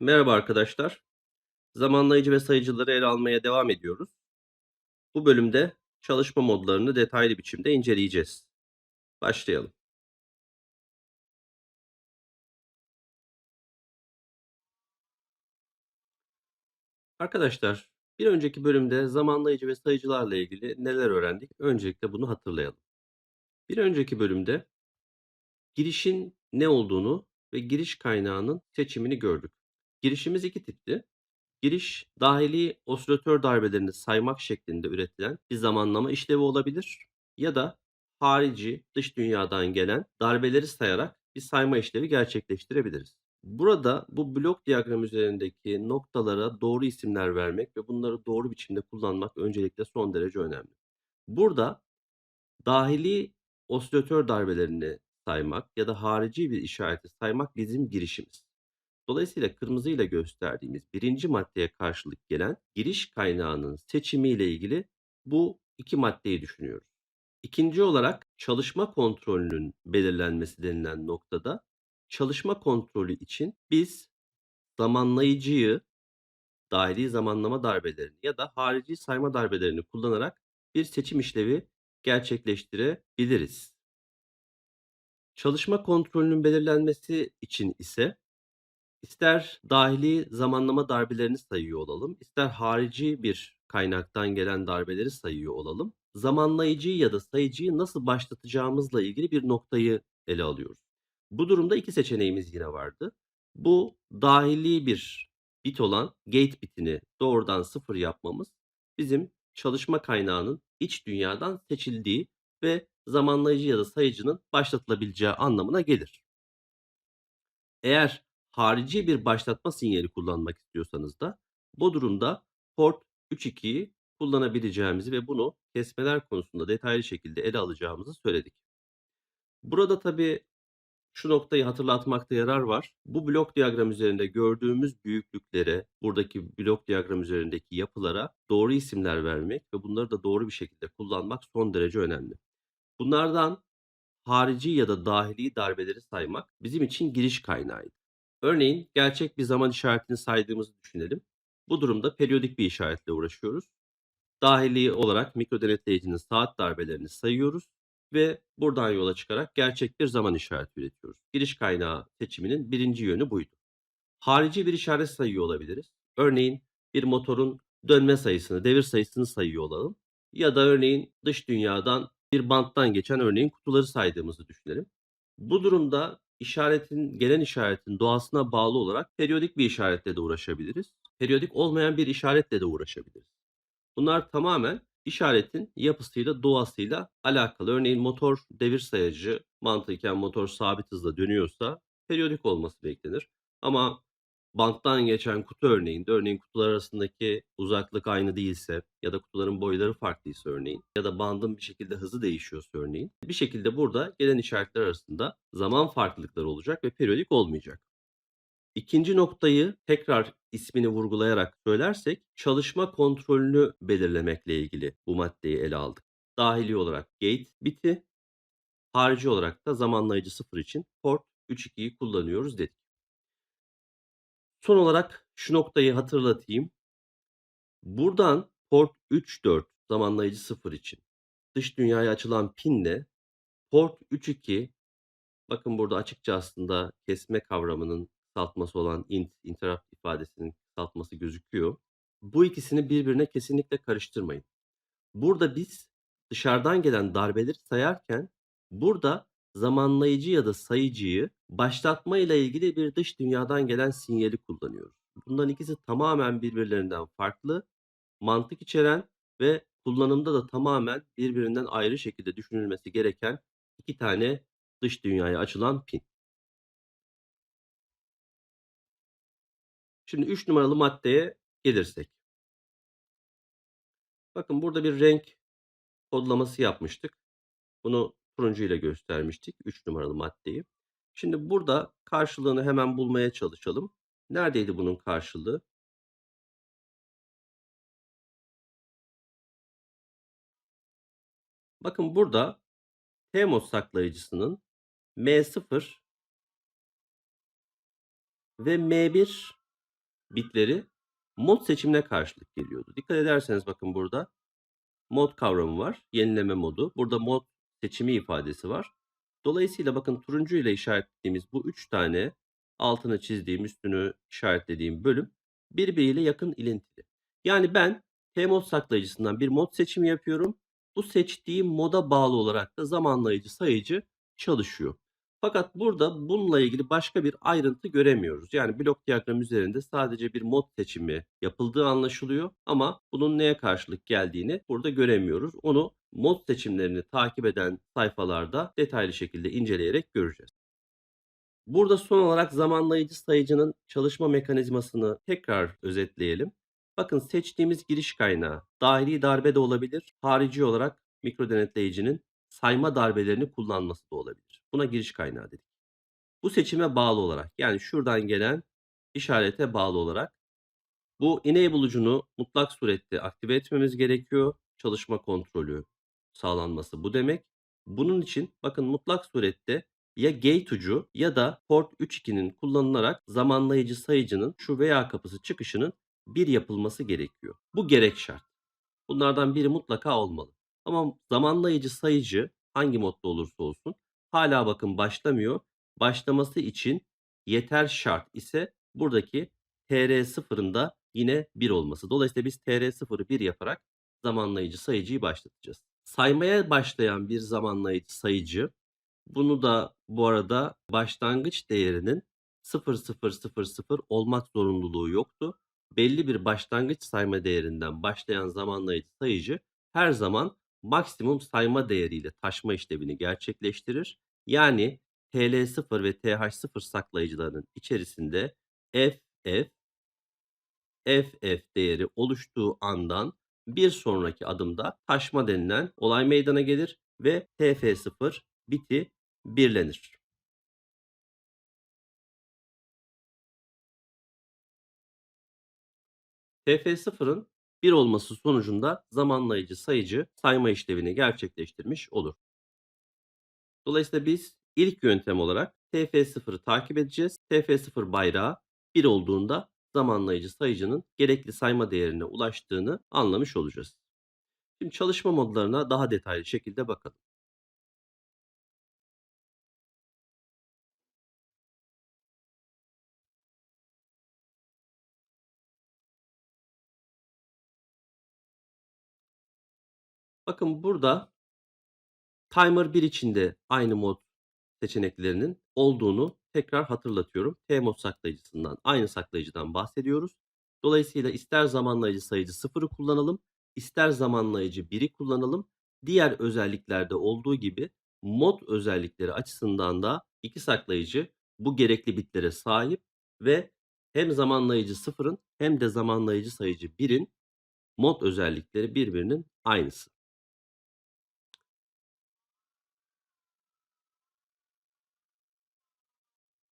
Merhaba arkadaşlar. Zamanlayıcı ve sayıcıları ele almaya devam ediyoruz. Bu bölümde çalışma modlarını detaylı biçimde inceleyeceğiz. Başlayalım. Arkadaşlar, bir önceki bölümde zamanlayıcı ve sayıcılarla ilgili neler öğrendik? Öncelikle bunu hatırlayalım. Bir önceki bölümde girişin ne olduğunu ve giriş kaynağının seçimini gördük. Girişimiz iki tipti. Giriş, dahili osilatör darbelerini saymak şeklinde üretilen bir zamanlama işlevi olabilir ya da harici, dış dünyadan gelen darbeleri sayarak bir sayma işlevi gerçekleştirebiliriz. Burada bu blok diyagram üzerindeki noktalara doğru isimler vermek ve bunları doğru biçimde kullanmak öncelikle son derece önemli. Burada dahili osilatör darbelerini saymak ya da harici bir işareti saymak bizim girişimiz. Dolayısıyla kırmızıyla gösterdiğimiz birinci maddeye karşılık gelen giriş kaynağının seçimiyle ilgili bu iki maddeyi düşünüyoruz. İkinci olarak çalışma kontrolünün belirlenmesi denilen noktada çalışma kontrolü için biz zamanlayıcıyı dahili zamanlama darbelerini ya da harici sayma darbelerini kullanarak bir seçim işlevi gerçekleştirebiliriz. Çalışma kontrolünün belirlenmesi için ise İster dahili zamanlama darbelerini sayıyor olalım, ister harici bir kaynaktan gelen darbeleri sayıyor olalım. Zamanlayıcıyı ya da sayıcıyı nasıl başlatacağımızla ilgili bir noktayı ele alıyoruz. Bu durumda iki seçeneğimiz yine vardı. Bu dahili bir bit olan gate bitini doğrudan sıfır yapmamız bizim çalışma kaynağının iç dünyadan seçildiği ve zamanlayıcı ya da sayıcının başlatılabileceği anlamına gelir. Eğer harici bir başlatma sinyali kullanmak istiyorsanız da bu durumda port 3.2'yi kullanabileceğimizi ve bunu kesmeler konusunda detaylı şekilde ele alacağımızı söyledik. Burada tabii şu noktayı hatırlatmakta yarar var. Bu blok diyagram üzerinde gördüğümüz büyüklüklere, buradaki blok diyagram üzerindeki yapılara doğru isimler vermek ve bunları da doğru bir şekilde kullanmak son derece önemli. Bunlardan harici ya da dahili darbeleri saymak bizim için giriş kaynağıydı. Örneğin gerçek bir zaman işaretini saydığımızı düşünelim. Bu durumda periyodik bir işaretle uğraşıyoruz. Dahili olarak mikro denetleyicinin saat darbelerini sayıyoruz ve buradan yola çıkarak gerçek bir zaman işareti üretiyoruz. Giriş kaynağı seçiminin birinci yönü buydu. Harici bir işaret sayıyor olabiliriz. Örneğin bir motorun dönme sayısını, devir sayısını sayıyor olalım. Ya da örneğin dış dünyadan bir banttan geçen örneğin kutuları saydığımızı düşünelim. Bu durumda işaretin, gelen işaretin doğasına bağlı olarak periyodik bir işaretle de uğraşabiliriz. Periyodik olmayan bir işaretle de uğraşabiliriz. Bunlar tamamen işaretin yapısıyla, doğasıyla alakalı. Örneğin motor devir sayacı mantıken motor sabit hızla dönüyorsa periyodik olması beklenir. Ama banttan geçen kutu örneğinde, örneğin kutular arasındaki uzaklık aynı değilse ya da kutuların boyları farklıysa örneğin ya da bandın bir şekilde hızı değişiyorsa örneğin bir şekilde burada gelen işaretler arasında zaman farklılıkları olacak ve periyodik olmayacak. İkinci noktayı tekrar ismini vurgulayarak söylersek çalışma kontrolünü belirlemekle ilgili bu maddeyi ele aldık. Dahili olarak gate biti, harici olarak da zamanlayıcı sıfır için port 3.2'yi kullanıyoruz dedik. Son olarak şu noktayı hatırlatayım. Buradan port 3.4 zamanlayıcı sıfır için dış dünyaya açılan pinle port 3.2 bakın burada açıkça aslında kesme kavramının kısaltması olan int, interrupt ifadesinin kısaltması gözüküyor. Bu ikisini birbirine kesinlikle karıştırmayın. Burada biz dışarıdan gelen darbeleri sayarken burada zamanlayıcı ya da sayıcıyı başlatma ile ilgili bir dış dünyadan gelen sinyali kullanıyoruz. Bunların ikisi tamamen birbirlerinden farklı, mantık içeren ve kullanımda da tamamen birbirinden ayrı şekilde düşünülmesi gereken iki tane dış dünyaya açılan pin. Şimdi 3 numaralı maddeye gelirsek. Bakın burada bir renk kodlaması yapmıştık. Bunu turuncu ile göstermiştik 3 numaralı maddeyi. Şimdi burada karşılığını hemen bulmaya çalışalım. Neredeydi bunun karşılığı? Bakın burada TMOS saklayıcısının M0 ve M1 bitleri mod seçimine karşılık geliyordu. Dikkat ederseniz bakın burada mod kavramı var. Yenileme modu. Burada mod seçimi ifadesi var. Dolayısıyla bakın turuncu ile işaretlediğimiz bu üç tane altını çizdiğim, üstünü işaretlediğim bölüm birbiriyle yakın ilintili. Yani ben T-mod saklayıcısından bir mod seçimi yapıyorum. Bu seçtiğim moda bağlı olarak da zamanlayıcı sayıcı çalışıyor. Fakat burada bununla ilgili başka bir ayrıntı göremiyoruz. Yani blok diyagram üzerinde sadece bir mod seçimi yapıldığı anlaşılıyor ama bunun neye karşılık geldiğini burada göremiyoruz. Onu mod seçimlerini takip eden sayfalarda detaylı şekilde inceleyerek göreceğiz. Burada son olarak zamanlayıcı sayıcının çalışma mekanizmasını tekrar özetleyelim. Bakın seçtiğimiz giriş kaynağı dahili darbe de olabilir, harici olarak mikro denetleyicinin sayma darbelerini kullanması da olabilir. Buna giriş kaynağı dedik. Bu seçime bağlı olarak yani şuradan gelen işarete bağlı olarak bu enable'ucunu mutlak surette aktive etmemiz gerekiyor. Çalışma kontrolü sağlanması bu demek. Bunun için bakın mutlak surette ya gate ucu ya da port 3.2'nin kullanılarak zamanlayıcı sayıcının şu veya kapısı çıkışının bir yapılması gerekiyor. Bu gerek şart. Bunlardan biri mutlaka olmalı. Ama zamanlayıcı sayıcı hangi modda olursa olsun hala bakın başlamıyor. Başlaması için yeter şart ise buradaki TR0'ın da yine 1 olması. Dolayısıyla biz TR0'ı 1 yaparak zamanlayıcı sayıcıyı başlatacağız. Saymaya başlayan bir zamanlayıcı sayıcı bunu da bu arada başlangıç değerinin 0000 olmak zorunluluğu yoktu. Belli bir başlangıç sayma değerinden başlayan zamanlayıcı sayıcı her zaman maksimum sayma değeriyle taşma işlevini gerçekleştirir. Yani TL0 ve TH0 saklayıcılarının içerisinde FF, FF değeri oluştuğu andan bir sonraki adımda taşma denilen olay meydana gelir ve TF0 biti birlenir. TF0'ın 1 olması sonucunda zamanlayıcı sayıcı sayma işlevini gerçekleştirmiş olur. Dolayısıyla biz ilk yöntem olarak TF0'ı takip edeceğiz. TF0 bayrağı 1 olduğunda zamanlayıcı sayıcının gerekli sayma değerine ulaştığını anlamış olacağız. Şimdi çalışma modlarına daha detaylı şekilde bakalım. Bakın burada Timer 1 içinde aynı mod seçeneklerinin olduğunu tekrar hatırlatıyorum. T-mod saklayıcısından, aynı saklayıcıdan bahsediyoruz. Dolayısıyla ister zamanlayıcı sayıcı 0'ı kullanalım, ister zamanlayıcı 1'i kullanalım. Diğer özelliklerde olduğu gibi mod özellikleri açısından da iki saklayıcı bu gerekli bitlere sahip ve hem zamanlayıcı 0'ın hem de zamanlayıcı sayıcı 1'in mod özellikleri birbirinin aynısı.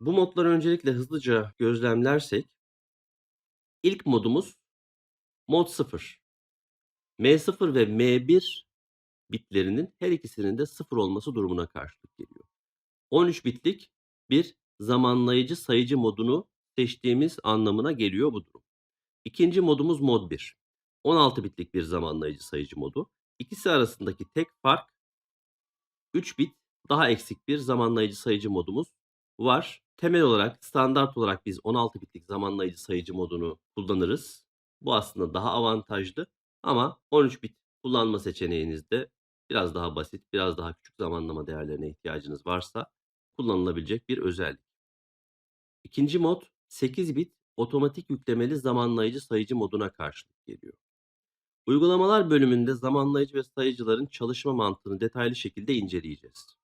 Bu modları öncelikle hızlıca gözlemlersek ilk modumuz mod 0. M0 ve M1 bitlerinin her ikisinin de 0 olması durumuna karşılık geliyor. 13 bitlik bir zamanlayıcı sayıcı modunu seçtiğimiz anlamına geliyor bu durum. İkinci modumuz mod 1. 16 bitlik bir zamanlayıcı sayıcı modu. İkisi arasındaki tek fark 3 bit daha eksik bir zamanlayıcı sayıcı modumuz var. Temel olarak, standart olarak biz 16 bitlik zamanlayıcı sayıcı modunu kullanırız. Bu aslında daha avantajlı ama 13 bit kullanma seçeneğinizde biraz daha basit, biraz daha küçük zamanlama değerlerine ihtiyacınız varsa kullanılabilecek bir özellik. İkinci mod 8 bit otomatik yüklemeli zamanlayıcı sayıcı moduna karşılık geliyor. Uygulamalar bölümünde zamanlayıcı ve sayıcıların çalışma mantığını detaylı şekilde inceleyeceğiz.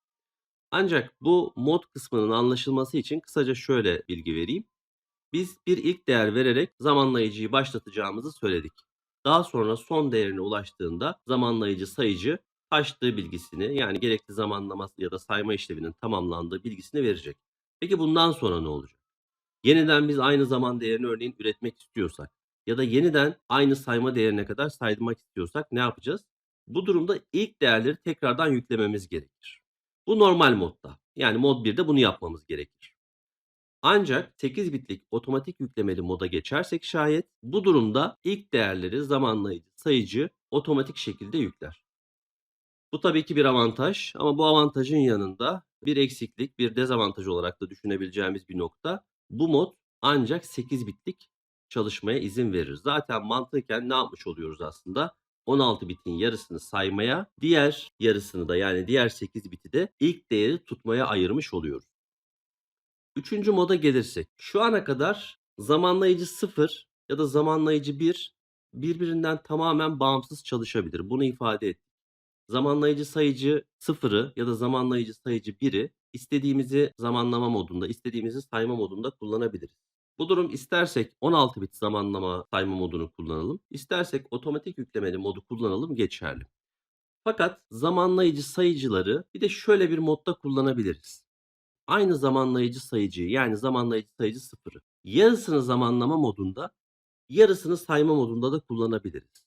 Ancak bu mod kısmının anlaşılması için kısaca şöyle bilgi vereyim. Biz bir ilk değer vererek zamanlayıcıyı başlatacağımızı söyledik. Daha sonra son değerine ulaştığında zamanlayıcı sayıcı taştığı bilgisini yani gerekli zamanlaması ya da sayma işlevinin tamamlandığı bilgisini verecek. Peki bundan sonra ne olacak? Yeniden biz aynı zaman değerini örneğin üretmek istiyorsak ya da yeniden aynı sayma değerine kadar saymak istiyorsak ne yapacağız? Bu durumda ilk değerleri tekrardan yüklememiz gerekir. Bu normal modda. Yani mod 1'de bunu yapmamız gerekir. Ancak 8 bitlik otomatik yüklemeli moda geçersek şayet bu durumda ilk değerleri zamanlayıcı sayıcı otomatik şekilde yükler. Bu tabii ki bir avantaj ama bu avantajın yanında bir eksiklik, bir dezavantaj olarak da düşünebileceğimiz bir nokta. Bu mod ancak 8 bitlik çalışmaya izin verir. Zaten mantıken ne yapmış oluyoruz aslında? 16 bitin yarısını saymaya, diğer yarısını da yani diğer 8 biti de ilk değeri tutmaya ayırmış oluyoruz. Üçüncü moda gelirsek, şu ana kadar zamanlayıcı 0 ya da zamanlayıcı 1 birbirinden tamamen bağımsız çalışabilir. Bunu ifade ettik. Zamanlayıcı sayıcı 0'ı ya da zamanlayıcı sayıcı 1'i istediğimizi zamanlama modunda, istediğimizi sayma modunda kullanabiliriz. Bu durum istersek 16 bit zamanlama sayma modunu kullanalım, istersek otomatik yüklemeli modu kullanalım geçerli. Fakat zamanlayıcı sayıcıları bir de şöyle bir modda kullanabiliriz. Aynı zamanlayıcı sayıcıyı yani zamanlayıcı sayıcı 0'ı yarısını zamanlama modunda, yarısını sayma modunda da kullanabiliriz.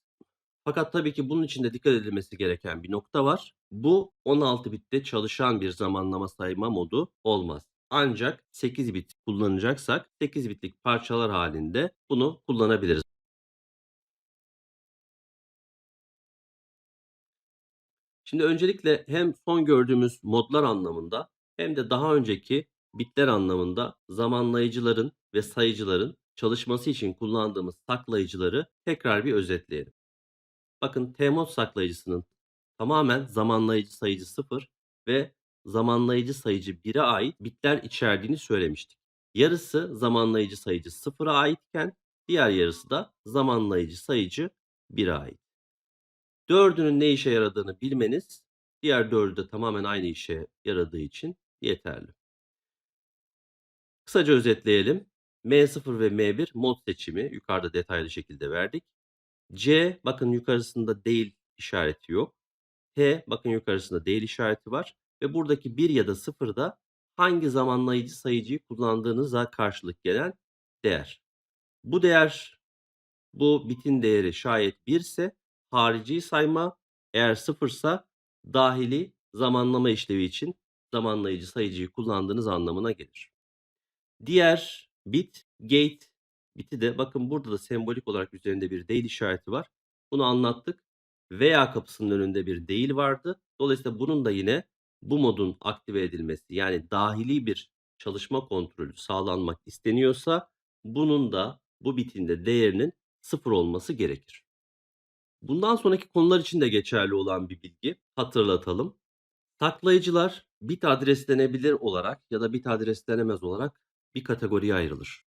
Fakat tabii ki bunun için de dikkat edilmesi gereken bir nokta var. Bu 16 bitte çalışan bir zamanlama sayma modu olmaz. Ancak 8 bit kullanacaksak 8 bitlik parçalar halinde bunu kullanabiliriz. Şimdi öncelikle hem son gördüğümüz modlar anlamında hem de daha önceki bitler anlamında zamanlayıcıların ve sayıcıların çalışması için kullandığımız saklayıcıları tekrar bir özetleyelim. Bakın T-mod saklayıcısının tamamen zamanlayıcı sayıcı 0 ve zamanlayıcı sayıcı 1'e ait bitler içerdiğini söylemiştik. Yarısı zamanlayıcı sayıcı 0'a aitken diğer yarısı da zamanlayıcı sayıcı 1'e ait. Dördünün ne işe yaradığını bilmeniz diğer dördü de tamamen aynı işe yaradığı için yeterli. Kısaca özetleyelim. M0 ve M1 mod seçimi yukarıda detaylı şekilde verdik. C bakın yukarısında değil işareti yok. T bakın yukarısında değil işareti var. Ve buradaki 1 ya da 0 da hangi zamanlayıcı sayıcıyı kullandığınıza karşılık gelen değer. Bu değer bu bitin değeri şayet 1 ise harici sayma eğer 0 ise dahili zamanlama işlevi için zamanlayıcı sayıcıyı kullandığınız anlamına gelir. Diğer bit gate biti de bakın burada da sembolik olarak üzerinde bir değil işareti var. Bunu anlattık. Veya kapısının önünde bir değil vardı. Dolayısıyla bunun da yine bu modun aktive edilmesi yani dahili bir çalışma kontrolü sağlanmak isteniyorsa bunun da bu bitinde değerinin sıfır olması gerekir. Bundan sonraki konular için de geçerli olan bir bilgi hatırlatalım. Saklayıcılar bit adreslenebilir olarak ya da bit adreslenemez olarak bir kategoriye ayrılır.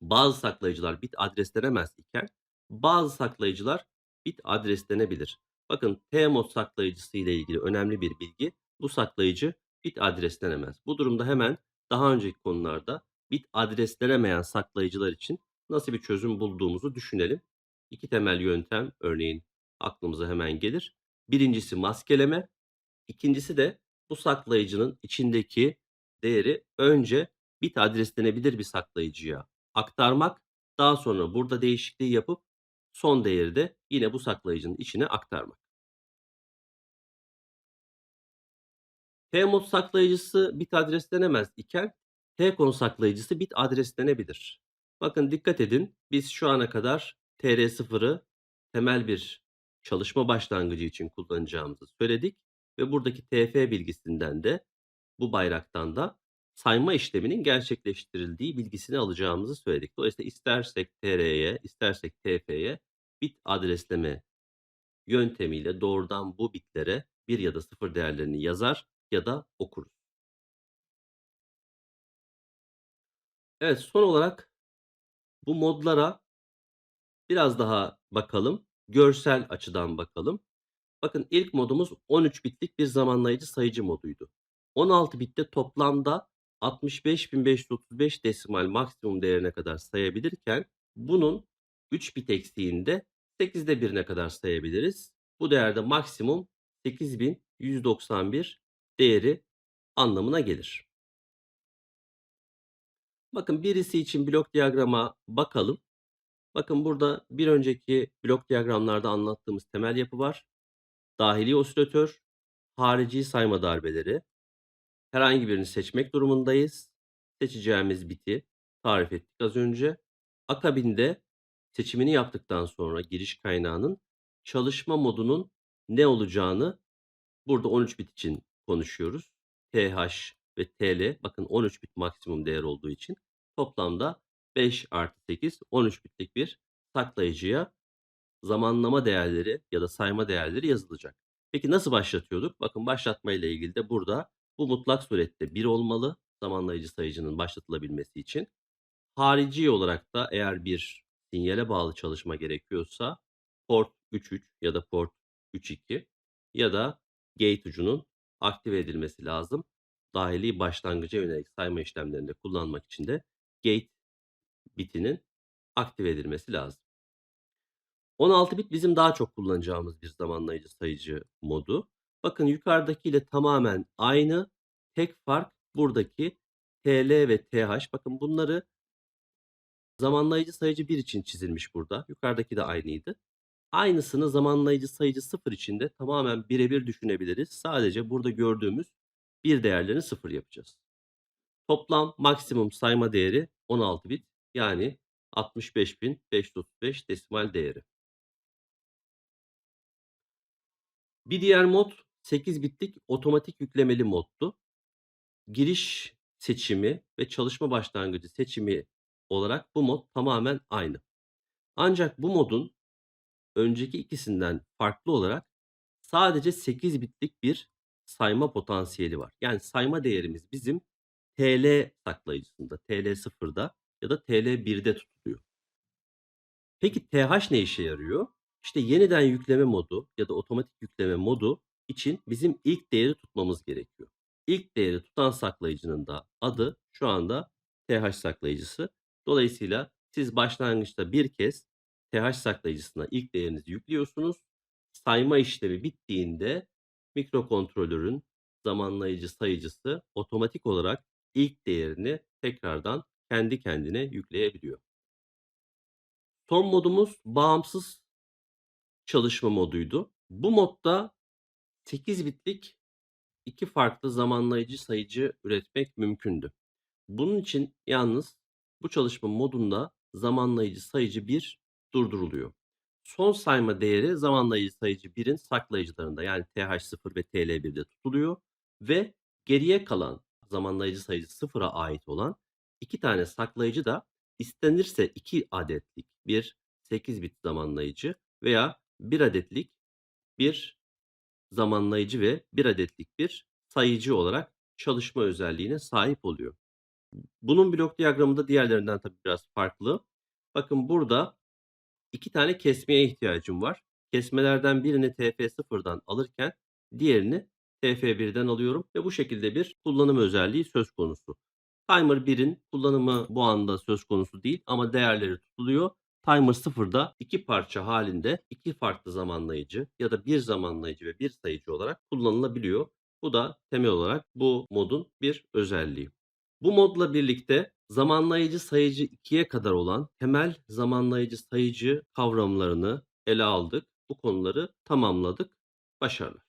Bazı saklayıcılar bit adreslenemez iken bazı saklayıcılar bit adreslenebilir. Bakın TMOD saklayıcısı ile ilgili önemli bir bilgi. Bu saklayıcı bit adreslenemez. Bu durumda hemen daha önceki konularda bit adreslenemeyen saklayıcılar için nasıl bir çözüm bulduğumuzu düşünelim. İki temel yöntem örneğin aklımıza hemen gelir. Birincisi maskeleme, ikincisi de bu saklayıcının içindeki değeri önce bit adreslenebilir bir saklayıcıya aktarmak, daha sonra burada değişikliği yapıp son değeri de yine bu saklayıcının içine aktarmak. T-mod saklayıcısı bit adreslenemez iken T-konu saklayıcısı bit adreslenebilir. Bakın dikkat edin biz şu ana kadar TR0'ı temel bir çalışma başlangıcı için kullanacağımızı söyledik ve buradaki TF bilgisinden de bu bayraktan da sayma işleminin gerçekleştirildiği bilgisini alacağımızı söyledik. Dolayısıyla istersek TR'ye, istersek TF'ye bit adresleme yöntemiyle doğrudan bu bitlere 1 ya da 0 değerlerini yazar ya da okuruz. Evet son olarak bu modlara biraz daha bakalım. Görsel açıdan bakalım. Bakın ilk modumuz 13 bitlik bir zamanlayıcı sayıcı moduydu. 16 bitte toplamda 65.535 desimal maksimum değerine kadar sayabilirken bunun 3 bit eksiğinde 8'de 1'ine kadar sayabiliriz. Bu değerde maksimum 8191 değeri anlamına gelir. Bakın birisi için blok diyagrama bakalım. Bakın burada bir önceki blok diyagramlarda anlattığımız temel yapı var. Dahili osilatör, harici sayma darbeleri. Herhangi birini seçmek durumundayız. seçeceğimiz biti tarif ettik az önce. Akabinde seçimini yaptıktan sonra giriş kaynağının çalışma modunun ne olacağını burada 13 bit için konuşuyoruz. TH ve TL bakın 13 bit maksimum değer olduğu için toplamda 5 artı 8 13 bitlik bir saklayıcıya zamanlama değerleri ya da sayma değerleri yazılacak. Peki nasıl başlatıyorduk? Bakın başlatma ile ilgili de burada bu mutlak surette 1 olmalı zamanlayıcı sayıcının başlatılabilmesi için. Harici olarak da eğer bir sinyale bağlı çalışma gerekiyorsa port 3.3 ya da port 3.2 ya da gate ucunun aktive edilmesi lazım. Dahili başlangıca yönelik sayma işlemlerinde kullanmak için de gate bitinin aktive edilmesi lazım. 16 bit bizim daha çok kullanacağımız bir zamanlayıcı sayıcı modu. Bakın yukarıdakiyle tamamen aynı. Tek fark buradaki TL ve TH. Bakın bunları zamanlayıcı sayıcı 1 için çizilmiş burada. Yukarıdaki de aynıydı. Aynısını zamanlayıcı sayıcı 0 için de tamamen birebir düşünebiliriz. Sadece burada gördüğümüz bir değerlerini 0 yapacağız. Toplam maksimum sayma değeri 16 bit yani 65.535 desimal değeri. Bir diğer mod 8 bitlik otomatik yüklemeli moddu. Giriş seçimi ve çalışma başlangıcı seçimi olarak bu mod tamamen aynı. Ancak bu modun önceki ikisinden farklı olarak sadece 8 bitlik bir sayma potansiyeli var. Yani sayma değerimiz bizim TL saklayıcısında, TL0'da ya da TL1'de tutuluyor. Peki TH ne işe yarıyor? İşte yeniden yükleme modu ya da otomatik yükleme modu için bizim ilk değeri tutmamız gerekiyor. İlk değeri tutan saklayıcının da adı şu anda TH saklayıcısı. Dolayısıyla siz başlangıçta bir kez TH saklayıcısına ilk değerinizi yüklüyorsunuz. Sayma işlemi bittiğinde mikrokontrolörün zamanlayıcı sayıcısı otomatik olarak ilk değerini tekrardan kendi kendine yükleyebiliyor. Son modumuz bağımsız çalışma moduydu. Bu modda 8 bitlik iki farklı zamanlayıcı sayıcı üretmek mümkündü. Bunun için yalnız bu çalışma modunda zamanlayıcı sayıcı 1 durduruluyor. Son sayma değeri zamanlayıcı sayıcı 1'in saklayıcılarında yani TH0 ve TL1'de tutuluyor ve geriye kalan zamanlayıcı sayıcı 0'a ait olan iki tane saklayıcı da istenirse 2 adetlik bir 8 bit zamanlayıcı veya 1 adetlik bir zamanlayıcı ve 1 adetlik bir sayıcı olarak çalışma özelliğine sahip oluyor. Bunun blok diyagramı da diğerlerinden tabii biraz farklı. Bakın burada iki tane kesmeye ihtiyacım var. Kesmelerden birini TF0'dan alırken diğerini TF1'den alıyorum ve bu şekilde bir kullanım özelliği söz konusu. Timer 1'in kullanımı bu anda söz konusu değil ama değerleri tutuluyor. Timer 0'da iki parça halinde iki farklı zamanlayıcı ya da bir zamanlayıcı ve bir sayıcı olarak kullanılabiliyor. Bu da temel olarak bu modun bir özelliği. Bu modla birlikte zamanlayıcı sayıcı 2'ye kadar olan temel zamanlayıcı sayıcı kavramlarını ele aldık. Bu konuları tamamladık. Başarılar.